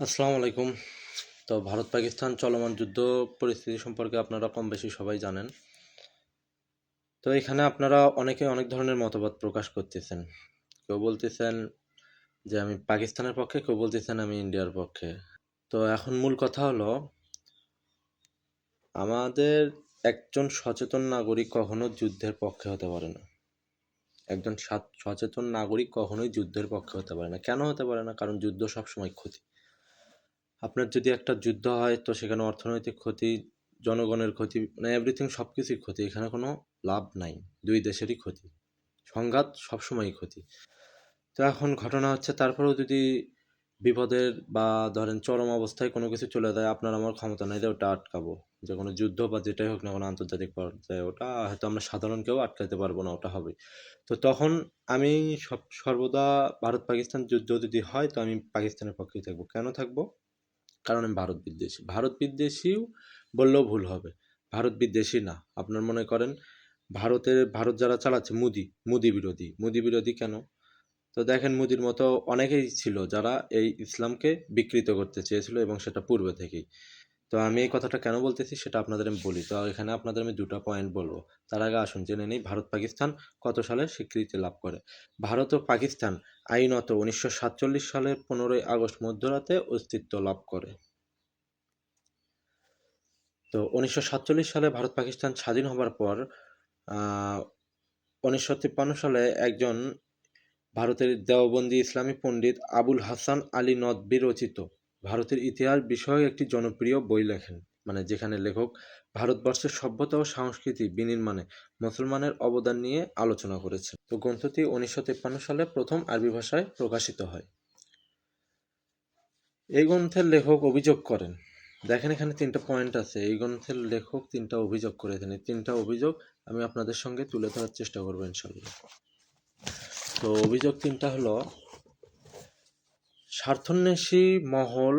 আসসালামু আলাইকুম। তো ভারত পাকিস্তান চলমান যুদ্ধ পরিস্থিতি সম্পর্কে আপনারা কম বেশি সবাই জানেন। তো এখানে আপনারা অনেকে অনেক ধরনের মতবাদ প্রকাশ করতেছেন। কেউ বলতেছেন যে আমি পাকিস্তানের পক্ষে, কেউ বলতেছেন আমি ইন্ডিয়ার পক্ষে। তো এখন মূল কথা হলো, আমাদের একজন সচেতন নাগরিক কখনো যুদ্ধের পক্ষে হতে পারে না। একজন সচেতন নাগরিক কখনোই যুদ্ধের পক্ষে হতে পারে না। কেন হতে পারে না? কারণ যুদ্ধ সবসময় ক্ষতি। আপনার যদি একটা যুদ্ধ হয়, তো সেখানে অর্থনৈতিক ক্ষতি, জনগণের ক্ষতি মানে এভরিথিং সব কিছুই ক্ষতি। এখানে কোনো লাভ নাই। দুই দেশেরই ক্ষতি। সংঘাত সবসময়ই ক্ষতি। তো এখন ঘটনা হচ্ছে, তারপরেও যদি বিপদের বা ধরেন চরম অবস্থায় কোনো কিছু চলে যায়, আপনার আমার ক্ষমতা নাই যে ওটা আটকাবো। যে কোনো যুদ্ধ বা যেটাই হোক না কোনো, আন্তর্জাতিক পর্যায়ে ওটা হয়তো আমরা সাধারণ কেউ আটকাতে পারব না, ওটা হবে তো তখন আমি সব, সর্বদা ভারত পাকিস্তান যুদ্ধ যদি হয়, তো আমি পাকিস্তানের পক্ষেই থাকব। কেন থাকব? কারণ আমি ভারত বিদ্বেষী। ভারত বিদ্বেষীও বললেও ভুল হবে। ভারত বিদ্বেষী না। আপনার মনে করেন, ভারতের, ভারত যারা চালাচ্ছে, মুদি মুদি বিরোধী। মুদি বিরোধী কেন? তো দেখেন, মুদির মতো অনেকেই ছিল যারা এই ইসলামকে বিকৃত করতে চেয়েছিল এবং সেটা পূর্বে থেকেই। তো আমি এই কথাটা কেন বলতেছি সেটা আপনাদের আমি বলি। তো এখানে আপনাদের আমি দুটো পয়েন্ট বলব। তার আগে আসুন, জেনে নেই ভারত পাকিস্তান কত সালে স্বীকৃতি লাভ করে। ভারত ও পাকিস্তান আইনত উনিশশো সাতচল্লিশ সালের পনেরোই আগস্ট মধ্যরাতে অস্তিত্ব লাভ করে। তো উনিশশো সাতচল্লিশ সালে ভারত পাকিস্তান স্বাধীন হবার পর উনিশশো তিপ্পান্ন সালে একজন ভারতের দেওবন্দি ইসলামী পণ্ডিত আবুল হাসান আলী নদভী রচিত ভারতের ইতিহাস বিষয়ক একটি জনপ্রিয় বই লেখেন মানে যেখানে লেখক ভারতবর্ষের সভ্যতা ও সংস্কৃতি বিনির্মাণে মুসলমানের অবদান নিয়ে আলোচনা করেছেন। তো গ্রন্থটি উনিশশো তিপ্পান্ন সালে প্রথম আরবি ভাষায় প্রকাশিত হয়। এই গ্রন্থের লেখক অভিযোগ করেন, দেখেন এখানে তিনটা পয়েন্ট আছে, এই গ্রন্থের লেখক তিনটা অভিযোগ করেছেন এই তিনটা অভিযোগ আমি আপনাদের সঙ্গে তুলে ধরার চেষ্টা করব ইনশাল্লাহ তো অভিযোগ তিনটা হলো স্বার্থন্বেষী মহল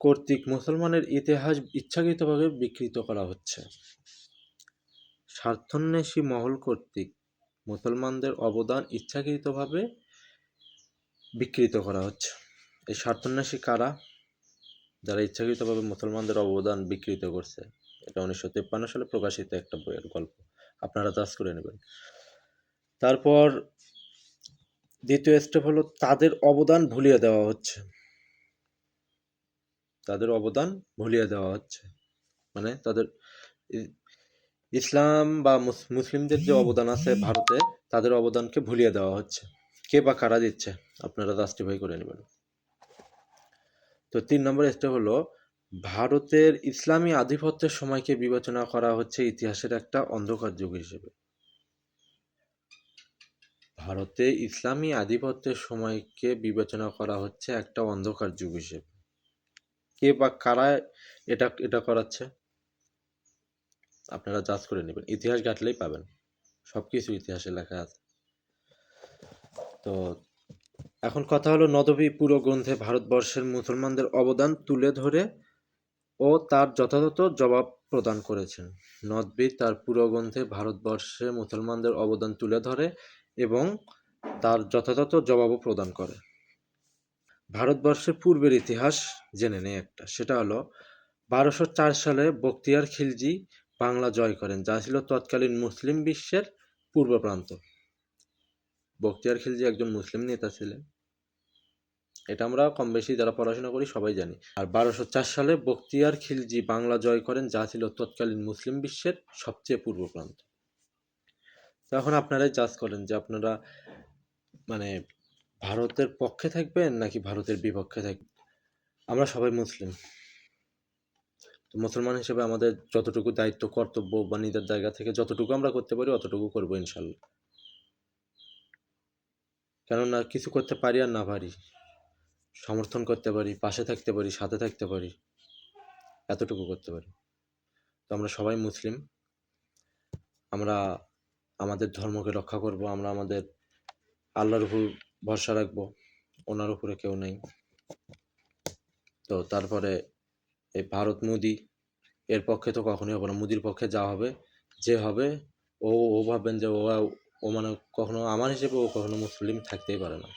কর্তৃক মুসলমানের ইতিহাস ইচ্ছাকৃতভাবে বিকৃত করা হচ্ছে। স্বার্থন্বেষী মহল কর্তৃক মুসলমানদের অবদান ইচ্ছাকৃতভাবে বিকৃত করা হচ্ছে। এই স্বার্থন্বেষী কারা? যারা ইচ্ছাকৃতভাবে মুসলমানদের অবদান বিকৃত করছে। এটা উনিশশো তেপ্পান্ন সালে প্রকাশিত একটা বইয়ের গল্প। আপনারা চাষ করে নেবেন। তারপর দ্বিতীয় স্টেপ হলো তাদের অবদান ভুলিয়ে দেওয়া হচ্ছে। তাদের অবদান ভুলিয়ে দেওয়া হচ্ছে। মানে তাদের ইসলাম বা মুসলিমদের যে অবদান আছে ভারতে, তাদের অবদানকে ভুলিয়ে দেওয়া হচ্ছে। কে বা কারা দিচ্ছে? আপনারা জাস্টিফাই করে নেবেন। তো তিন নম্বর স্টেপ হলো, ভারতের ইসলামী আধিপত্যের সময়কে বিবেচনা করা হচ্ছে ইতিহাসের একটা অন্ধকার যুগ হিসেবে। ভারতে ইসলামী আধিপত্যের সময়কে বিবেচনা করা হচ্ছে একটা অন্ধকার যুগ হিসেবে। কে বা কারা এটা এটা করাচ্ছে? আপনারা জাজ করে নেবেন। ইতিহাস ঘাটলেই পাবেন। সব কিছু ইতিহাসে লেখা আছে। তো এখন কথা হলো, নদবী পুরো গ্রন্থে ভারতবর্ষের মুসলমানদের অবদান তুলে ধরে ও তার যথাযথ জবাব প্রদান করেছেন। নদবী তার পুরো গ্রন্থে ভারতবর্ষে মুসলমানদের অবদান তুলে ধরে এবং তার যথাযথ জবাবও প্রদান করে। ভারতবর্ষের পূর্বের ইতিহাস জেনে নেই একটা। সেটা হলো, বারোশো চার সালে বক্তিয়ার খিলজি বাংলা জয় করেন, যা ছিল তৎকালীন মুসলিম বিশ্বের পূর্ব প্রান্ত। বক্তিয়ার খিলজি একজন মুসলিম নেতা ছিলেন। এটা আমরা কম বেশি যারা পড়াশোনা করি সবাই জানি। আর বারোশো চার সালে বক্তিয়ার খিলজি বাংলা জয় করেন, যা ছিল তৎকালীন মুসলিম বিশ্বের সবচেয়ে পূর্ব প্রান্ত। তখন আপনারাই জাজ করেন যে আপনারা মানে ভারতের পক্ষে থাকবেন নাকি ভারতের বিপক্ষে থাকবেন আমরা সবাই মুসলিম। তো মুসলমান হিসেবে আমাদের যতটুকু দায়িত্ব, কর্তব্য বা নিজের জায়গা থেকে যতটুকু আমরা করতে পারি, অতটুকু করব ইনশাল্লাহ। কেননা কিছু করতে পারি আর না পারি, সমর্থন করতে পারি, পাশে থাকতে পারি, সাথে থাকতে পারি, এতটুকু করতে পারি। তো আমরা সবাই মুসলিম। আমরা আমাদের ধর্মকে রক্ষা করব, আমরা আমাদের আল্লাহর উপর ভরসা রাখব, ওনার উপরে কেউ নেই। তো তারপরে এই ভারত মোদি, এর পক্ষে তো কখনোই হবে না। মোদির পক্ষে যা হবে, যে হবে, ও ও ভাববেন যে ও ও মানে কখনো আমার হিসেবে ও কখনো মুসলিম থাকতেই পারে না।